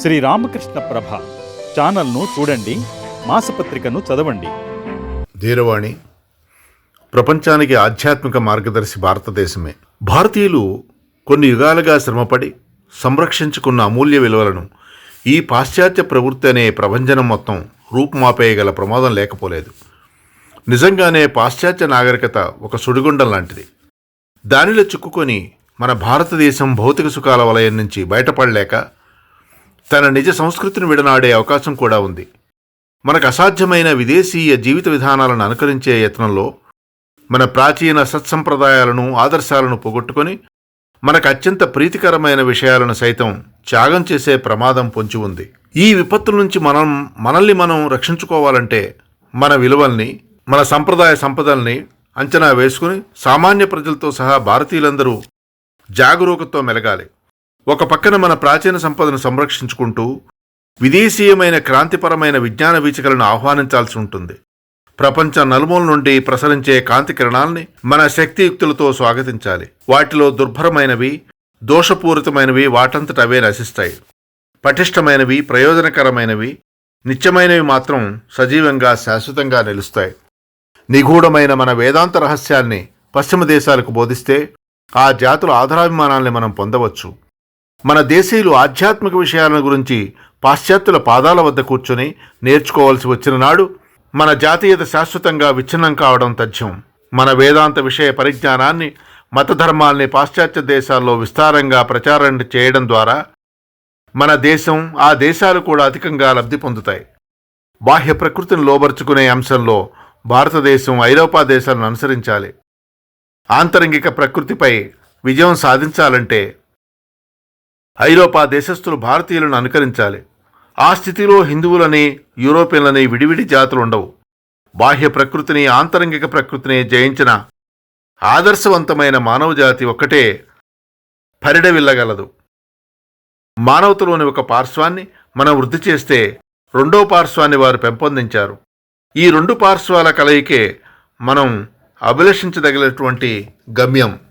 శ్రీ రామకృష్ణ ప్రభ ఛానల్ను చూడండి మాసపత్రికను చదవండి. ధీరవాణి ప్రపంచానికి ఆధ్యాత్మిక మార్గదర్శి భారతదేశమే. భారతీయులు కొన్ని యుగాలుగా శ్రమపడి సంరక్షించుకున్న అమూల్య విలువలను ఈ పాశ్చాత్య ప్రవృత్తి అనే ప్రభంజనం మొత్తం రూపుమాపేయగల ప్రమాదం లేకపోలేదు. నిజంగానే పాశ్చాత్య నాగరికత ఒక సుడిగుండం లాంటిది. దానిలో చిక్కుకొని మన భారతదేశం భౌతిక సుఖాల వలయం నుంచి బయటపడలేక తన నిజ సంస్కృతిని విడనాడే అవకాశం కూడా ఉంది. మనకు అసాధ్యమైన విదేశీయ జీవిత విధానాలను అనుకరించే యత్నంలో మన ప్రాచీన సత్సంప్రదాయాలను ఆదర్శాలను పోగొట్టుకొని మనకు అత్యంత ప్రీతికరమైన విషయాలను సైతం త్యాగం చేసే ప్రమాదం పొంచి ఉంది. ఈ విపత్తుల నుంచి మనం మనల్ని మనం రక్షించుకోవాలంటే మన విలువల్ని మన సంప్రదాయ సంపదల్ని అంచనా వేసుకుని సామాన్య ప్రజలతో సహా భారతీయులందరూ జాగరూకతో మెలగాలి. ఒక పక్కన మన ప్రాచీన సంపదను సంరక్షించుకుంటూ విదేశీయమైన క్రాంతిపరమైన విజ్ఞాన వీచికలను ఆహ్వానించాల్సి ఉంటుంది. ప్రపంచ నలుమూల నుండి ప్రసరించే కాంతి కిరణాల్ని మన శక్తియుక్తులతో స్వాగతించాలి. వాటిలో దుర్భరమైనవి దోషపూరితమైనవి వాటంతట అవే నశిస్తాయి. పటిష్టమైనవి ప్రయోజనకరమైనవి నిత్యమైనవి మాత్రం సజీవంగా శాశ్వతంగా నిలుస్తాయి. నిగూఢమైన మన వేదాంత రహస్యాన్ని పశ్చిమ దేశాలకు బోధిస్తే ఆ జాతుల ఆధారాభిమానాల్ని మనం పొందవచ్చు. మన దేశీయులు ఆధ్యాత్మిక విషయాల గురించి పాశ్చాత్యుల పాదాల వద్ద కూర్చొని నేర్చుకోవాల్సి వచ్చిన నాడు మన జాతీయత శాశ్వతంగా విచ్ఛిన్నం కావడం తథ్యం. మన వేదాంత విషయ పరిజ్ఞానాన్ని మతధర్మాల్ని పాశ్చాత్య దేశాల్లో విస్తారంగా ప్రచారం చేయడం ద్వారా మన దేశం ఆ దేశాలు కూడా అధికంగా లబ్ధి పొందుతాయి. బాహ్య ప్రకృతిని లోబరుచుకునే అంశంలో భారతదేశం ఐరోపా దేశాలను అనుసరించాలి. ఆంతరంగిక ప్రకృతిపై విజయం సాధించాలంటే ఐరోపా దేశస్థులు భారతీయులను అనుకరించాలి. ఆ స్థితిలో హిందువులని యూరోపియన్లని విడివిడి జాతులు ఉండవు. బాహ్య ప్రకృతిని ఆంతరంగిక ప్రకృతిని జయించిన ఆదర్శవంతమైన మానవజాతి ఒక్కటే పరిడవిల్లగలదు. మానవతలోని ఒక పార్శ్వాన్ని మనం వృద్ధి చేస్తే రెండో పార్శ్వాన్ని వారు పెంపొందించారు. ఈ రెండు పార్శ్వాల కలయికే మనం అభిలషించదగినటువంటి గమ్యం.